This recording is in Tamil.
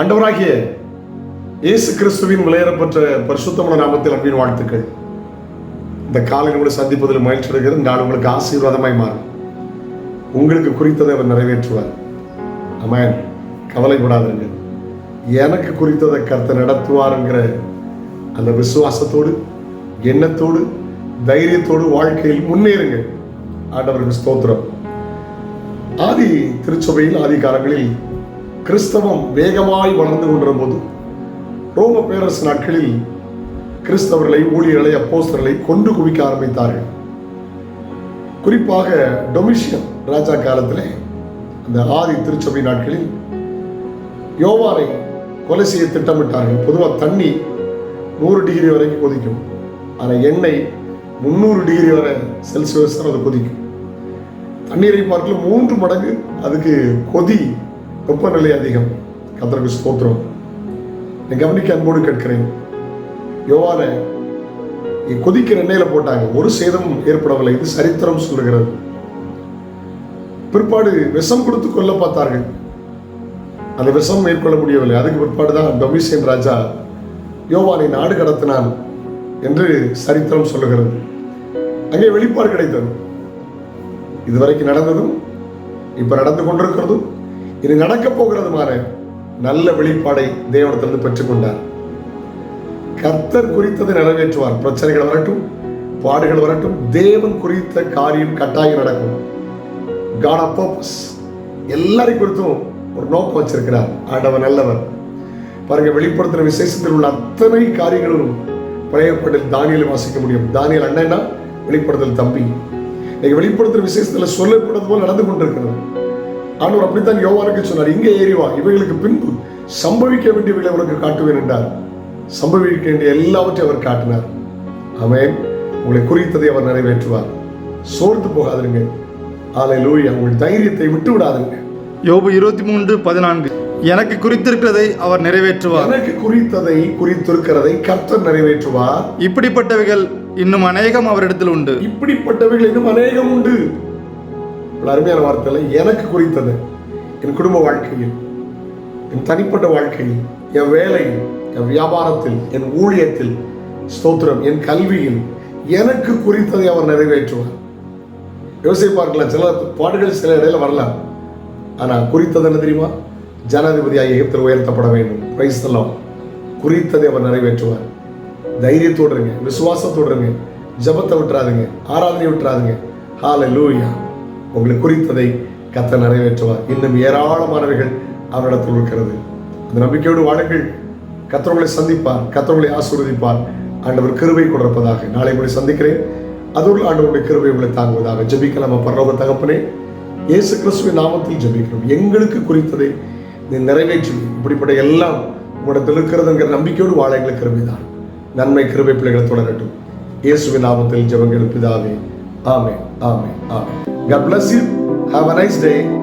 அண்டவராகிய இயேசு கிறிஸ்துவின் விளையாடப்பட்ட பரிசுத்தமான நாமத்தில் அன்பின் வாழ்த்துக்கள். இந்த காலை உங்களை சந்திப்பதில் மகிழ்ச்சி அடைகிறது. நான் உங்களுக்கு ஆசீர்வாதமாய் மாறும். உங்களுக்கு குறித்ததை அவர் நிறைவேற்றுவார். அமேன் கவலைப்படாதீங்க. எனக்கு குறித்ததை கருத்தை நடத்துவாருங்கிற அந்த விசுவாசத்தோடு எண்ணத்தோடு தைரியத்தோடு வாழ்க்கையில் முன்னேறுங்க. ஆண்டவருக்கு ஸ்தோத்திரம். ஆதி திருச்சபையில் ஆதி காலங்களில் கிறிஸ்தவம் வேகமாய் வளர்ந்து கொண்டிருந்த போது ரோம பேரரசு நாட்களில் கிறிஸ்தவர்களை ஊழியர்களை அப்போஸ்தர்களை கொண்டு குவிக்க ஆரம்பித்தார்கள். குறிப்பாக டொமிஷியன் ராஜா காலத்திலே அந்த ஆதி திருச்சபை நாட்களில் யோவானை கொலை செய்ய திட்டமிட்டார்கள். பொதுவாக தண்ணி நூறு டிகிரி வரைக்கும் கொதிக்கும். ஆனால் எண்ணெய் முந்நூறு டிகிரி வரை செல்சியஸ் அது கொதிக்கும். தண்ணீரை பார்க்கல மூன்று மடங்கு அதுக்கு கொதி வெப்பநிலை அதிகம். கத்தருக்கு ஸ்தோத்திரம். நான் கவனிக்க அன்போடு கேட்கிறேன். யோவான கொதிக்கிற எண்ணெயில போட்டாங்க. ஒரு சேதமும் ஏற்படவில்லை. இது சரித்திரம் சொல்லுகிறது. பிற்பாடு விஷம் கொடுத்து கொல்ல பார்த்தார்கள். அந்த விஷம் மேற்கொள்ள முடியவில்லை. அதுக்கு பிற்பாடு தான் டொமிசியன் ராஜா யோவானை நாடு கடத்தினான் என்று சரித்திரம் சொல்லுகிறது. அங்கே வெளிப்பாடு கிடைத்தது. இதுவரைக்கும் நடந்ததும் இப்ப நடந்து கொண்டிருக்கிறதும் இனி நடக்க போகிறதுமான நல்ல வெளிப்பாடை தேவனத்திலிருந்து பெற்றுக்கொண்டார். கர்த்தர் குறித்ததை நிறைவேற்றுவார். பிரச்சனைகள் வரட்டும் பாடுகள் வரட்டும் தேவன் குறித்த காரியம் கட்டாயம் நடக்கும். காட் ஆஃப் பர்பஸ் எல்லாரையும் குறித்தும் ஒரு நோக்கம் வச்சிருக்கிறார். ஆண்டவர் நல்லவர். பாருங்க வெளிப்படுத்தின விசேஷத்தில் உள்ள அத்தனை காரியங்களும் பழையப்பட்டில் தானியலை வாசிக்க முடியும். தானியல் அண்ணன்னா வெளிப்படுத்தல் தம்பி. இன்னைக்கு வெளிப்படுத்துற விசேஷத்தில் சொல்லப்படுறது போல் நடந்து கொண்டிருக்கிறது. ஆண்டவர் அப்படித்தான் யோவானுக்கு சொன்னார். இங்கே ஏறிவா இவைகளுக்கு பின்பு சம்பவிக்க வேண்டியவைகளை அவருக்கு காட்டுவேன் என்றார். சம்பவிக்க வேண்டிய எல்லாவற்றையும் அவர் காட்டினார். ஆமென். உங்களை குறித்ததை அவர் நிறைவேற்றுவார். சோர்ந்து போகாதீங்க ஆலை லூயா உங்கள் தைரியத்தை விட்டு விடாதுங்க யோபு இருபத்தி மூன்று பதினான்கு. எனக்கு குறித்திருக்கிறதை அவர் நிறைவேற்றுவார். எனக்கு குறித்ததை குறித்திருக்கிறதை கர்த்தர் நிறைவேற்றுவார். இப்படிப்பட்டவைகள் இன்னும் அநேகம் அவரிடத்தில் உண்டு. இப்படிப்பட்டவைகள் இன்னும் அநேகம் உண்டு. ஒரு அருமையான வார்த்தையில் எனக்கு குறித்தது. என் குடும்ப வாழ்க்கையில் என் தனிப்பட்ட வாழ்க்கையில் என் வேலையில் என் வியாபாரத்தில் என் ஊழியத்தில் ஸ்தோத்திரம் என் கல்வியில் எனக்கு குறித்ததை அவர் நிறைவேற்றுவார். யோசிச்சு பார்க்கல சில பாடுகள் சில இடையில வரலாம். ஆனால் குறித்தது என்ன தெரியுமா? ஜனாதிபதியாக எகிப்தில் உயர்த்தப்பட வேண்டும். பிரைஸ்தலாம் குறித்ததை அவர் நிறைவேற்றுவார். தைரியத்தோடுங்க விசுவாசத்தோடுங்க ஜபத்தை விட்டுறாதுங்க ஆராதனை விட்டுறாதுங்க. ஹால லூயா உங்களுக்கு குறித்ததை கத்த நிறைவேற்றுவார். இன்னும் ஏராளமானவைகள் அவரிடத்தில் இருக்கிறது. அந்த நம்பிக்கையோடு வாழுங்கள். கத்தவங்களை சந்திப்பார். கத்தவங்களை ஆசீர்வதிப்பார். ஆண்டவர் கிருபை கொடுப்பதாக நாளை உங்களை சந்திக்கிறேன். அதோடு ஆண்டவருடைய கிருபை உங்களை தாங்குவதாக. ஜெபிக்கலாம் பரலோக தகப்பனே. இயேசு கிறிஸ்துவின் நாமத்தில் ஜபிக்கிறோம். எங்களுக்கு குறித்ததை நீ நிறைவேற்றி. இப்படிப்பட்ட எல்லாம் உங்களிடத்தில் இருக்கிறதுங்கிற நம்பிக்கையோடு வாழ எங்களுக்கு கிருபைதான் நன்மை கிருபை பிள்ளைகளை தொடரட்டும். இயேசுவின் நாமத்தில் ஜபங்கள் பிதாவே. Amen. Amen. Amen. God bless you. Have a nice day.